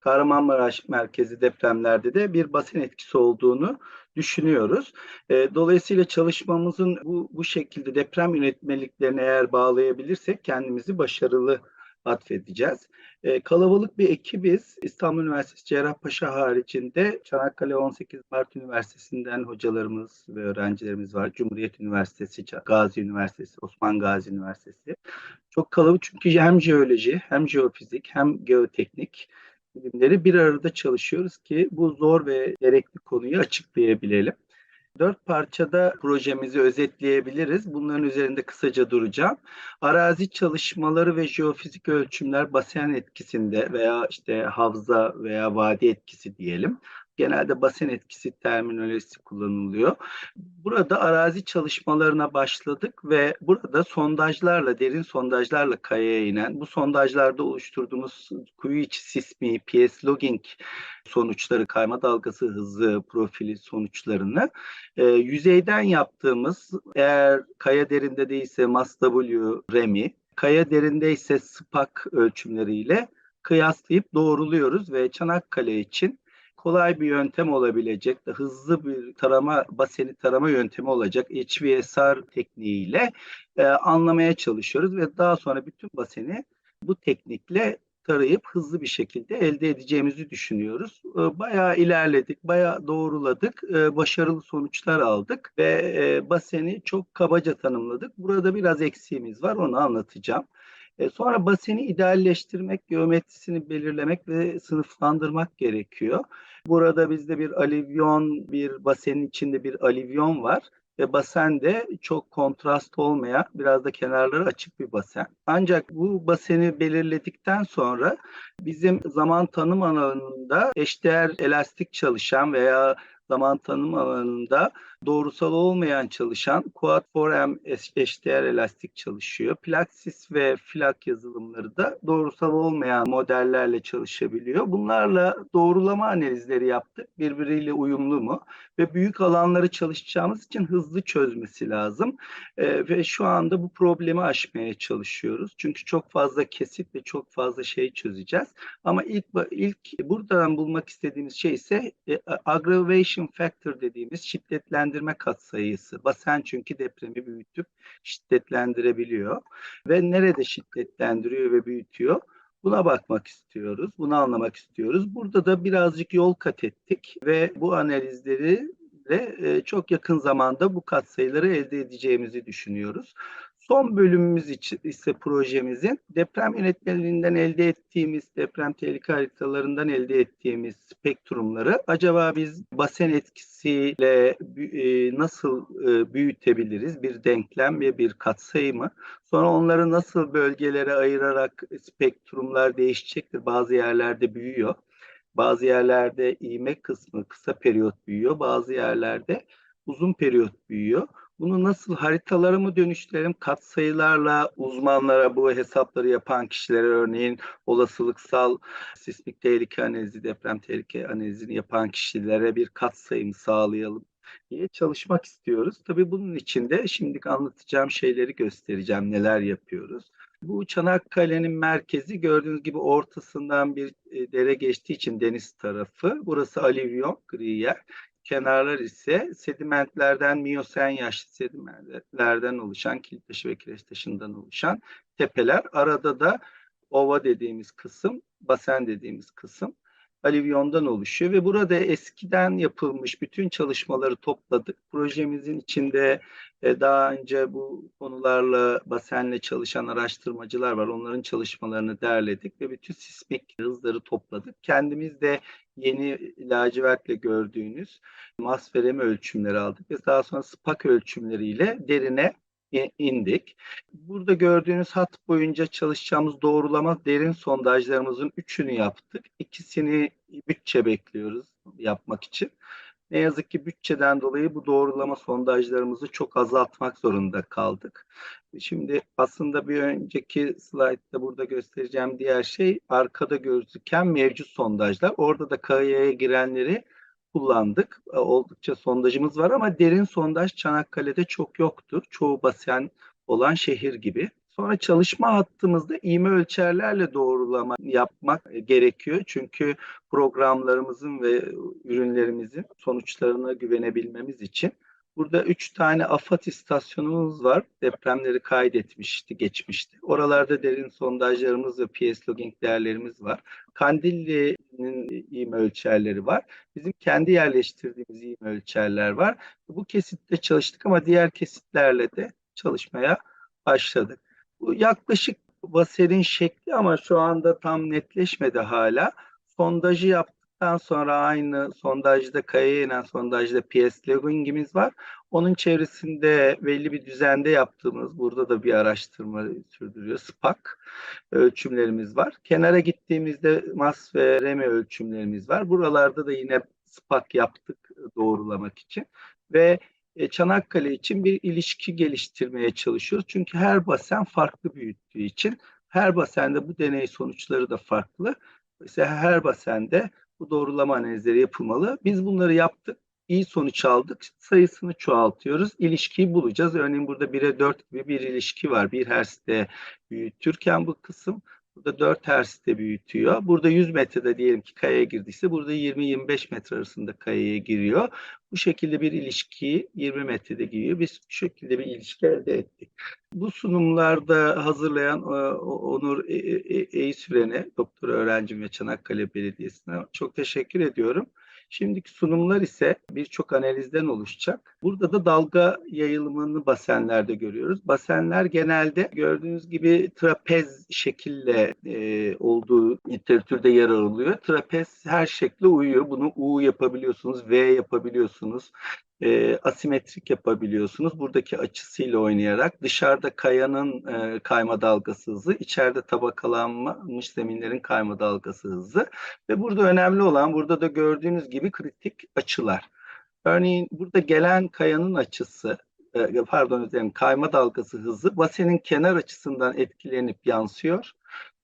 Kahramanmaraş merkezi depremlerde de bir basen etkisi olduğunu düşünüyoruz. E, dolayısıyla çalışmamızın bu, bu şekilde deprem yönetmeliklerine eğer bağlayabilirsek kendimizi başarılı atfedeceğiz. E, kalabalık bir ekibiz. İstanbul Üniversitesi Cerrahpaşa haricinde Çanakkale 18 Mart Üniversitesi'nden hocalarımız ve öğrencilerimiz var. Cumhuriyet Üniversitesi, Gazi Üniversitesi, Osman Gazi Üniversitesi. Çok kalabalık çünkü hem jeoloji, hem jeofizik, hem geoteknik bilimleri bir arada çalışıyoruz ki bu zor ve gerekli konuyu açıklayabilelim. Dört parçada projemizi özetleyebiliriz. Bunların üzerinde kısaca duracağım. Arazi çalışmaları ve jeofizik ölçümler basen etkisinde veya işte havza veya vadi etkisi diyelim genelde basen etkisi terminolojisi kullanılıyor. Burada arazi çalışmalarına başladık ve burada sondajlarla, derin sondajlarla kayaya inen, bu sondajlarda oluşturduğumuz kuyu içi sismi, PS logging sonuçları, kayma dalgası hızı profili sonuçlarını e, yüzeyden yaptığımız eğer kaya derinde değilse MASW, REMI, kaya derinde ise SPAC ölçümleriyle kıyaslayıp doğruluyoruz ve Çanakkale için kolay bir yöntem olabilecek, hızlı bir tarama, baseni tarama yöntemi olacak HVSR tekniğiyle e, anlamaya çalışıyoruz ve daha sonra bütün baseni bu teknikle tarayıp hızlı bir şekilde elde edeceğimizi düşünüyoruz. E, bayağı ilerledik, bayağı doğruladık, e, başarılı sonuçlar aldık ve e, baseni çok kabaca tanımladık. Burada biraz eksiğimiz var, onu anlatacağım. E, sonra baseni idealleştirmek, geometrisini belirlemek ve sınıflandırmak gerekiyor. Burada bizde bir alivyon, bir basenin içinde bir alivyon var ve basen de çok kontrast olmayan, biraz da kenarları açık bir basen. Ancak bu baseni belirledikten sonra bizim zaman tanım alanında eşdeğer elastik çalışan veya zaman tanım alanında doğrusal olmayan çalışan Quad 4M eşdeğer elastik çalışıyor. Plaxis ve Flak yazılımları da doğrusal olmayan modellerle çalışabiliyor. Bunlarla doğrulama analizleri yaptık. Birbiriyle uyumlu mu? Ve büyük alanları çalışacağımız için hızlı çözmesi lazım. Ee, ve şu anda bu problemi aşmaya çalışıyoruz. Çünkü çok fazla kesit ve çok fazla şey çözeceğiz. Ama ilk ilk buradan bulmak istediğimiz şey ise e, aggravation factor dediğimiz şiddetlendirme şiddetlendirme katsayısı. Basen çünkü depremi büyütüp şiddetlendirebiliyor. Ve nerede şiddetlendiriyor ve büyütüyor? Buna bakmak istiyoruz, bunu anlamak istiyoruz. Burada da birazcık yol kat ettik ve bu analizleri de e, çok yakın zamanda bu katsayıları elde edeceğimizi düşünüyoruz. Son bölümümüz ise projemizin deprem yönetmeliğinden elde ettiğimiz, deprem tehlike haritalarından elde ettiğimiz spektrumları acaba biz basen etkisiyle e, nasıl e, büyütebiliriz? Bir denklem ve bir katsayı mı? Sonra onları nasıl bölgelere ayırarak spektrumlar değişecektir? Bazı yerlerde büyüyor. Bazı yerlerde iğme kısmı kısa periyot büyüyor. Bazı yerlerde uzun periyot büyüyor. Bunu nasıl haritalara mı dönüştürelim? Katsayılarla uzmanlara bu hesapları yapan kişilere örneğin olasılıksal sismik tehlike analizi, deprem tehlike analizini yapan kişilere bir katsayım sağlayalım diye çalışmak istiyoruz. Tabii bunun için de şimdilik anlatacağım şeyleri göstereceğim, neler yapıyoruz. Bu Çanakkale'nin merkezi gördüğünüz gibi ortasından bir e, dere geçtiği için deniz tarafı. Burası alivyon, gri yer kenarlar ise sedimentlerden, miyosen yaşlı sedimentlerden oluşan, kilit taşı ve kireç taşından oluşan tepeler. Arada da ova dediğimiz kısım, basen dediğimiz kısım alivyondan oluşuyor ve burada eskiden yapılmış bütün çalışmaları topladık. Projemizin içinde e, daha önce bu konularla basenle çalışan araştırmacılar var. Onların çalışmalarını derledik ve bütün sismik hızları topladık. Kendimiz de yeni lacivertle gördüğünüz mas veremi ölçümleri aldık ve daha sonra SPAC ölçümleriyle derine indik. Burada gördüğünüz hat boyunca çalışacağımız doğrulama derin sondajlarımızın üçünü yaptık. İkisini bütçe bekliyoruz yapmak için. Ne yazık ki bütçeden dolayı bu doğrulama sondajlarımızı çok azaltmak zorunda kaldık. Şimdi aslında bir önceki slaytta burada göstereceğim diğer şey arkada gözüken mevcut sondajlar. Orada da kayaya girenleri kullandık. E, oldukça sondajımız var ama derin sondaj Çanakkale'de çok yoktur. Çoğu basen olan şehir gibi. Sonra çalışma hattımızda ivme ölçerlerle doğrulama yapmak gerekiyor. Çünkü programlarımızın ve ürünlerimizin sonuçlarına güvenebilmemiz için. Burada üç tane AFAD istasyonumuz var. Depremleri kaydetmişti, geçmişti. Oralarda derin sondajlarımız ve PS logging değerlerimiz var. Kandilli'nin ivme ölçerleri var. Bizim kendi yerleştirdiğimiz ivme ölçerler var. Bu kesitte çalıştık ama diğer kesitlerle de çalışmaya başladık. Bu yaklaşık baserin şekli ama şu anda tam netleşmedi hala. Sondajı yaptıktan sonra aynı sondajda kayaya inen sondajda PS logging'imiz var. Onun çevresinde belli bir düzende yaptığımız, burada da bir araştırma sürdürüyor, SPAK ölçümlerimiz var. Kenara gittiğimizde MAS ve REME ölçümlerimiz var. Buralarda da yine SPAK yaptık doğrulamak için. Ve e, Çanakkale için bir ilişki geliştirmeye çalışıyoruz. Çünkü her basen farklı büyüttüğü için her basende bu deney sonuçları da farklı. Mesela her basende bu doğrulama analizleri yapılmalı. Biz bunları yaptık. iyi sonuç aldık. Sayısını çoğaltıyoruz. İlişkiyi bulacağız. Örneğin burada 1'e 4 gibi bir ilişki var. 1 Hz'de büyütürken bu kısım Burada 4 Hz'de büyütüyor. Burada 100 metrede diyelim ki kayaya girdiyse burada 20-25 metre arasında kayaya giriyor. Bu şekilde bir ilişkiyi 20 metrede giriyor. Biz bu şekilde bir ilişki elde ettik. Bu sunumlarda hazırlayan e, Onur Eysüren'e, e, doktor öğrencim ve Çanakkale Belediyesi'ne çok teşekkür ediyorum. Şimdiki sunumlar ise birçok analizden oluşacak. Burada da dalga yayılımını basenlerde görüyoruz. Basenler genelde gördüğünüz gibi trapez şekille e, olduğu literatürde yer alıyor. Trapez her şekle uyuyor. Bunu U yapabiliyorsunuz, V yapabiliyorsunuz e, asimetrik yapabiliyorsunuz. Buradaki açısıyla oynayarak dışarıda kayanın e, kayma dalgası hızı, içeride tabakalanmış zeminlerin kayma dalgası hızı ve burada önemli olan burada da gördüğünüz gibi kritik açılar. Örneğin burada gelen kayanın açısı e, pardon üzerine kayma dalgası hızı basenin kenar açısından etkilenip yansıyor.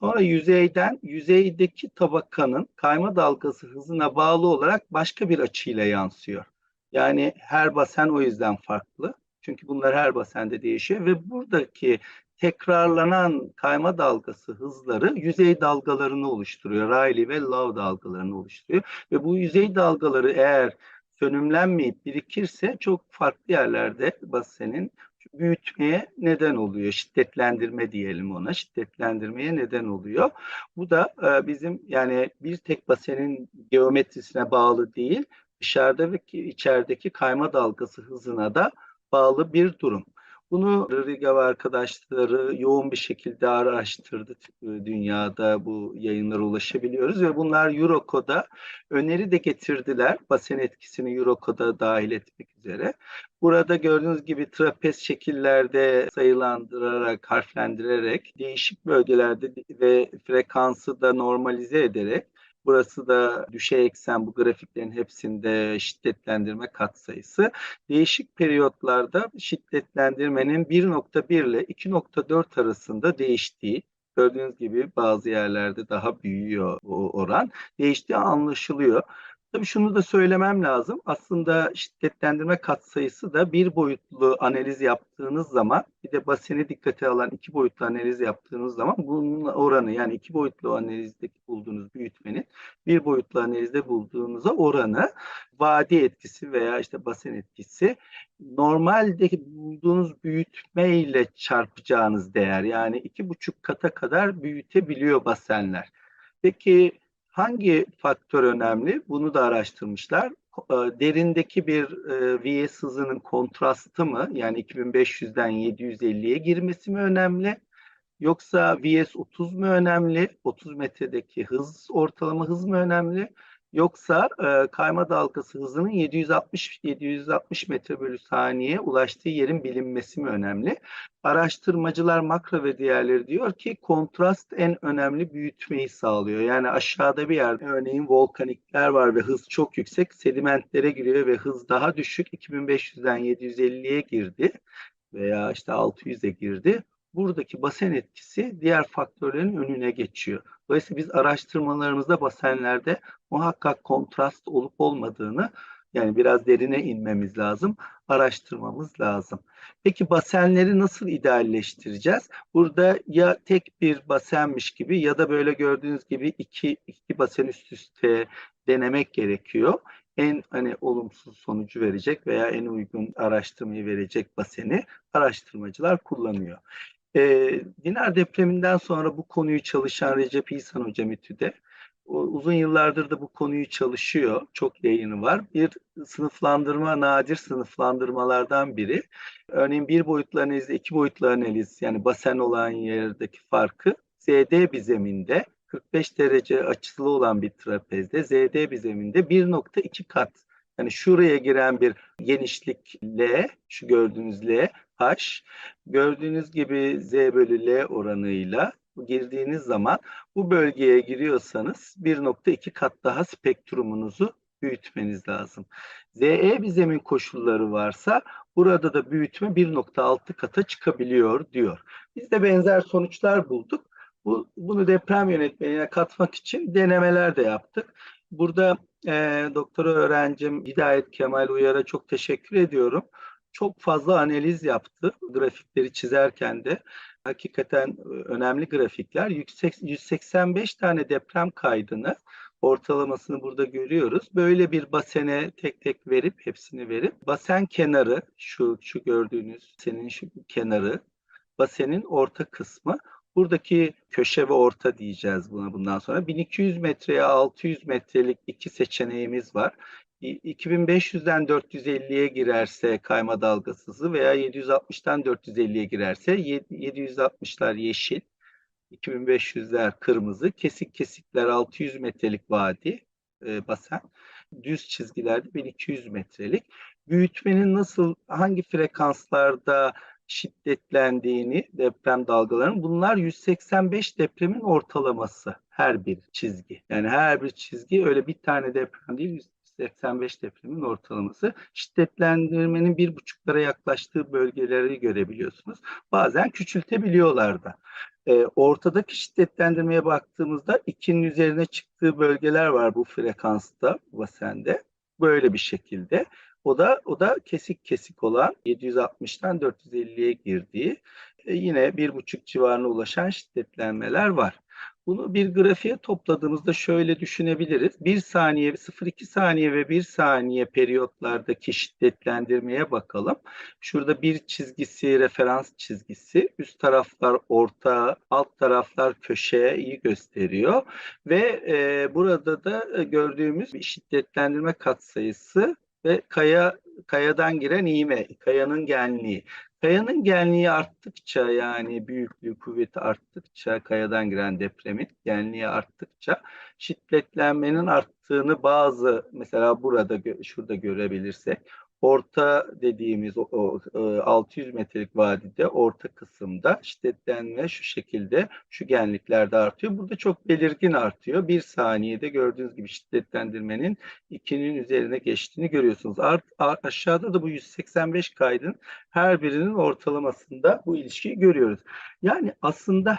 Sonra yüzeyden yüzeydeki tabakanın kayma dalgası hızına bağlı olarak başka bir açıyla yansıyor. Yani her basen o yüzden farklı. Çünkü bunlar her basende değişiyor ve buradaki tekrarlanan kayma dalgası hızları yüzey dalgalarını oluşturuyor. Rayleigh ve Lowe dalgalarını oluşturuyor. Ve bu yüzey dalgaları eğer sönümlenmeyip birikirse çok farklı yerlerde basenin büyütmeye neden oluyor. Şiddetlendirme diyelim ona. Şiddetlendirmeye neden oluyor. Bu da e, bizim yani bir tek basenin geometrisine bağlı değil dışarıda ve içerideki kayma dalgası hızına da bağlı bir durum. Bunu Riga arkadaşları yoğun bir şekilde araştırdı dünyada bu yayınlara ulaşabiliyoruz ve bunlar Eurocode'a öneri de getirdiler. Basen etkisini Eurocode'a dahil etmek üzere. Burada gördüğünüz gibi trapez şekillerde sayılandırarak, harflendirerek değişik bölgelerde ve frekansı da normalize ederek Burası da düşey eksen bu grafiklerin hepsinde şiddetlendirme katsayısı. Değişik periyotlarda şiddetlendirmenin 1.1 ile 2.4 arasında değiştiği gördüğünüz gibi bazı yerlerde daha büyüyor bu oran. Değiştiği anlaşılıyor. Tabii şunu da söylemem lazım. Aslında şiddetlendirme katsayısı da bir boyutlu analiz yaptığınız zaman bir de basini dikkate alan iki boyutlu analiz yaptığınız zaman bunun oranı yani iki boyutlu analizdeki bulduğunuz büyütmenin bir boyutlu analizde bulduğunuza oranı vadi etkisi veya işte basin etkisi normaldeki bulduğunuz büyütme ile çarpacağınız değer yani iki buçuk kata kadar büyütebiliyor basenler. Peki Hangi faktör önemli? Bunu da araştırmışlar. E, derindeki bir e, VS hızının kontrastı mı? Yani 2500'den 750'ye girmesi mi önemli? Yoksa VS 30 mu önemli? 30 metredeki hız ortalama hız mı önemli? Yoksa e, kayma dalgası hızının 760 760 metre bölü saniye ulaştığı yerin bilinmesi mi önemli? Araştırmacılar makro ve diğerleri diyor ki kontrast en önemli büyütmeyi sağlıyor. Yani aşağıda bir yerde örneğin volkanikler var ve hız çok yüksek sedimentlere giriyor ve hız daha düşük 2500'den 750'ye girdi veya işte 600'e girdi buradaki basen etkisi diğer faktörlerin önüne geçiyor. Dolayısıyla biz araştırmalarımızda basenlerde muhakkak kontrast olup olmadığını Yani biraz derine inmemiz lazım, araştırmamız lazım. Peki basenleri nasıl idealleştireceğiz? Burada ya tek bir basenmiş gibi ya da böyle gördüğünüz gibi iki, iki basen üst üste denemek gerekiyor. En hani olumsuz sonucu verecek veya en uygun araştırmayı verecek baseni araştırmacılar kullanıyor. Ee, Dinar depreminden sonra bu konuyu çalışan Recep İhsan Hocam İTÜ'de uzun yıllardır da bu konuyu çalışıyor. Çok yayını var. Bir sınıflandırma nadir sınıflandırmalardan biri. Örneğin bir boyutlu analizle iki boyutlu analiz yani basen olan yerdeki farkı ZD bir zeminde 45 derece açılı olan bir trapezde ZD bir zeminde 1.2 kat yani şuraya giren bir genişlik L, şu gördüğünüz L, H. Gördüğünüz gibi Z bölü L oranıyla girdiğiniz zaman bu bölgeye giriyorsanız 1.2 kat daha spektrumunuzu büyütmeniz lazım. ZE bir zemin koşulları varsa burada da büyütme 1.6 kata çıkabiliyor diyor. Biz de benzer sonuçlar bulduk. Bu, bunu deprem yönetmeliğine katmak için denemeler de yaptık. Burada e, doktora öğrencim Hidayet Kemal Uyar'a çok teşekkür ediyorum. Çok fazla analiz yaptı grafikleri çizerken de. Hakikaten önemli grafikler. Yüksek, 185 tane deprem kaydını ortalamasını burada görüyoruz. Böyle bir basene tek tek verip hepsini verip basen kenarı şu şu gördüğünüz senin şu kenarı basenin orta kısmı Buradaki köşe ve orta diyeceğiz buna bundan sonra. 1200 metreye 600 metrelik iki seçeneğimiz var. 2500'den 450'ye girerse kayma dalgasızı veya 760'tan 450'ye girerse 760'lar yeşil, 2500'ler kırmızı, kesik kesikler 600 metrelik vadi e, basen, düz çizgilerde 1200 metrelik. Büyütmenin nasıl, hangi frekanslarda şiddetlendiğini deprem dalgalarının bunlar 185 depremin ortalaması her bir çizgi. Yani her bir çizgi öyle bir tane deprem değil 185 depremin ortalaması. Şiddetlendirmenin bir buçuklara yaklaştığı bölgeleri görebiliyorsunuz. Bazen küçültebiliyorlar da. E, ortadaki şiddetlendirmeye baktığımızda 2'nin üzerine çıktığı bölgeler var bu frekansta, bu basende. Böyle bir şekilde. O da o da kesik kesik olan 760'tan 450'ye girdiği e, yine bir buçuk civarına ulaşan şiddetlenmeler var. Bunu bir grafiğe topladığımızda şöyle düşünebiliriz. 1 saniye, 0,2 saniye ve 1 saniye periyotlardaki şiddetlendirmeye bakalım. Şurada bir çizgisi referans çizgisi. Üst taraflar orta, alt taraflar köşeyi gösteriyor. Ve e, burada da gördüğümüz şiddetlendirme katsayısı ve kaya kayadan giren iğme, kayanın genliği. Kayanın genliği arttıkça yani büyüklüğü, kuvveti arttıkça kayadan giren depremin genliği arttıkça şiddetlenmenin arttığını bazı mesela burada şurada görebilirsek orta dediğimiz o, o 600 e, metrelik vadide orta kısımda şiddetlenme şu şekilde şu genliklerde artıyor. Burada çok belirgin artıyor. Bir saniyede gördüğünüz gibi şiddetlendirmenin ikinin üzerine geçtiğini görüyorsunuz. Art, aşağıda da bu 185 kaydın her birinin ortalamasında bu ilişkiyi görüyoruz. Yani aslında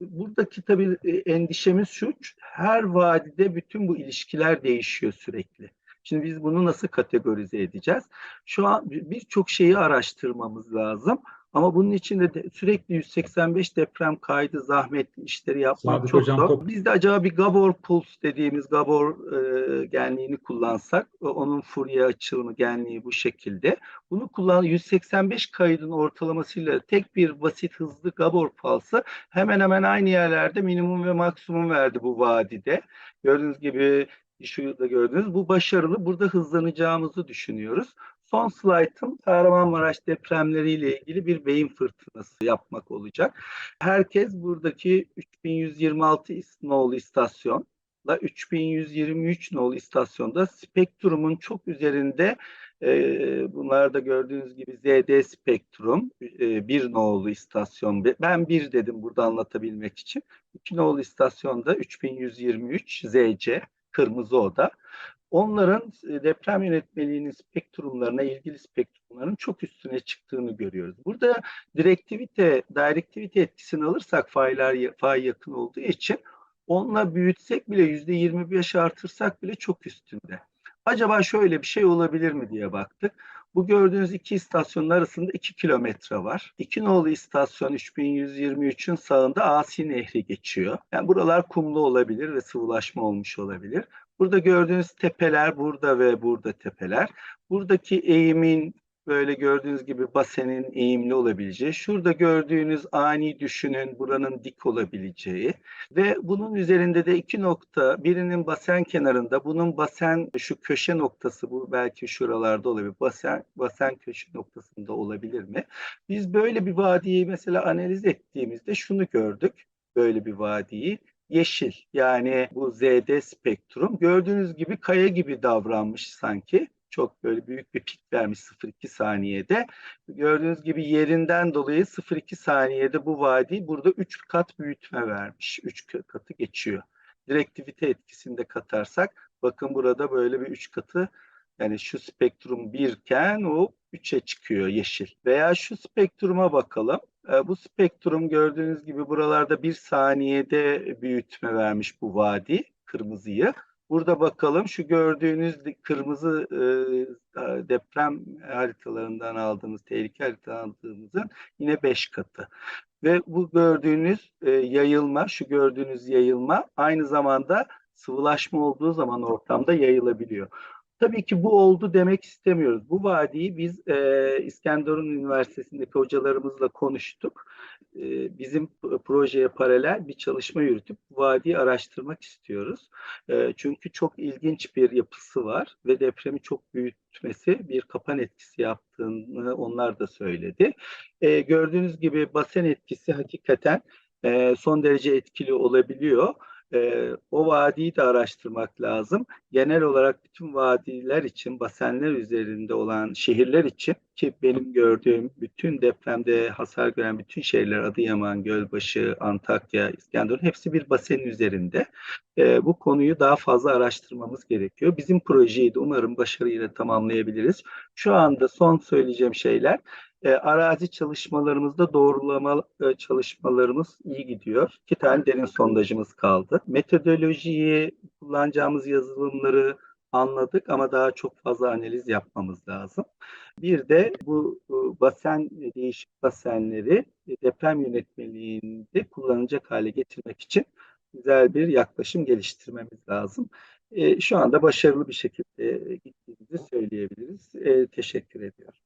buradaki tabii e, endişemiz şu, her vadide bütün bu ilişkiler değişiyor sürekli. Şimdi biz bunu nasıl kategorize edeceğiz? Şu an birçok şeyi araştırmamız lazım. Ama bunun için de sürekli 185 deprem kaydı zahmetli işleri yapmak Sadık çok hocam, zor. Top. Biz de acaba bir Gabor Puls dediğimiz Gabor e, genliğini kullansak, onun Fourier açılımı genliği bu şekilde. Bunu kullan 185 kaydın ortalamasıyla tek bir basit hızlı Gabor Pulse'ı hemen hemen aynı yerlerde minimum ve maksimum verdi bu vadide. Gördüğünüz gibi şu da gördünüz. Bu başarılı. Burada hızlanacağımızı düşünüyoruz. Son slaytım Kahramanmaraş depremleriyle ilgili bir beyin fırtınası yapmak olacak. Herkes buradaki 3126 nolu istasyonla 3123 nolu istasyonda spektrumun çok üzerinde e, bunlar da gördüğünüz gibi ZD spektrum e, bir nolu istasyon. Ben bir dedim burada anlatabilmek için. İki nolu istasyonda 3123 ZC kırmızı oda. Onların e, deprem yönetmeliğinin spektrumlarına, ilgili spektrumların çok üstüne çıktığını görüyoruz. Burada direktivite, direktivite etkisini alırsak faylar fay yakın olduğu için onunla büyütsek bile yüzde 25 artırsak bile çok üstünde. Acaba şöyle bir şey olabilir mi diye baktık. Bu gördüğünüz iki istasyonun arasında 2 kilometre var. İki nolu istasyon 3123'ün sağında Asi Nehri geçiyor. Yani buralar kumlu olabilir ve sıvılaşma olmuş olabilir. Burada gördüğünüz tepeler burada ve burada tepeler. Buradaki eğimin böyle gördüğünüz gibi basenin eğimli olabileceği, şurada gördüğünüz ani düşünün buranın dik olabileceği ve bunun üzerinde de iki nokta, birinin basen kenarında, bunun basen şu köşe noktası, bu belki şuralarda olabilir, basen, basen köşe noktasında olabilir mi? Biz böyle bir vadiyi mesela analiz ettiğimizde şunu gördük, böyle bir vadiyi yeşil yani bu ZD spektrum gördüğünüz gibi kaya gibi davranmış sanki çok böyle büyük bir pik vermiş 0,2 saniyede. Gördüğünüz gibi yerinden dolayı 0,2 saniyede bu vadi burada 3 kat büyütme vermiş. 3 katı geçiyor. Direktivite etkisini de katarsak bakın burada böyle bir 3 katı yani şu spektrum 1 iken o 3'e çıkıyor yeşil. Veya şu spektruma bakalım. E, bu spektrum gördüğünüz gibi buralarda bir saniyede büyütme vermiş bu vadi kırmızıyı. Burada bakalım şu gördüğünüz kırmızı e, deprem haritalarından aldığımız, tehlike haritalarından aldığımızın yine 5 katı. Ve bu gördüğünüz e, yayılma, şu gördüğünüz yayılma aynı zamanda sıvılaşma olduğu zaman ortamda yayılabiliyor. Tabii ki bu oldu demek istemiyoruz. Bu vadiyi biz e, İskenderun Üniversitesi'ndeki hocalarımızla konuştuk. E, bizim projeye paralel bir çalışma yürütüp bu vadiyi araştırmak istiyoruz. E, çünkü çok ilginç bir yapısı var ve depremi çok büyütmesi bir kapan etkisi yaptığını onlar da söyledi. E, gördüğünüz gibi basen etkisi hakikaten e, son derece etkili olabiliyor e, o vadiyi de araştırmak lazım. Genel olarak bütün vadiler için, basenler üzerinde olan şehirler için ki benim gördüğüm bütün depremde hasar gören bütün şehirler Adıyaman, Gölbaşı, Antakya, İskenderun hepsi bir basenin üzerinde. E, bu konuyu daha fazla araştırmamız gerekiyor. Bizim projeyi de umarım başarıyla tamamlayabiliriz. Şu anda son söyleyeceğim şeyler e, arazi çalışmalarımızda doğrulama e, çalışmalarımız iyi gidiyor. İki tane derin sondajımız kaldı. Metodolojiyi, kullanacağımız yazılımları anladık ama daha çok fazla analiz yapmamız lazım. Bir de bu e, basen, değişik basenleri deprem yönetmeliğinde kullanılacak hale getirmek için güzel bir yaklaşım geliştirmemiz lazım. E, şu anda başarılı bir şekilde gittiğimizi söyleyebiliriz. E, teşekkür ediyorum.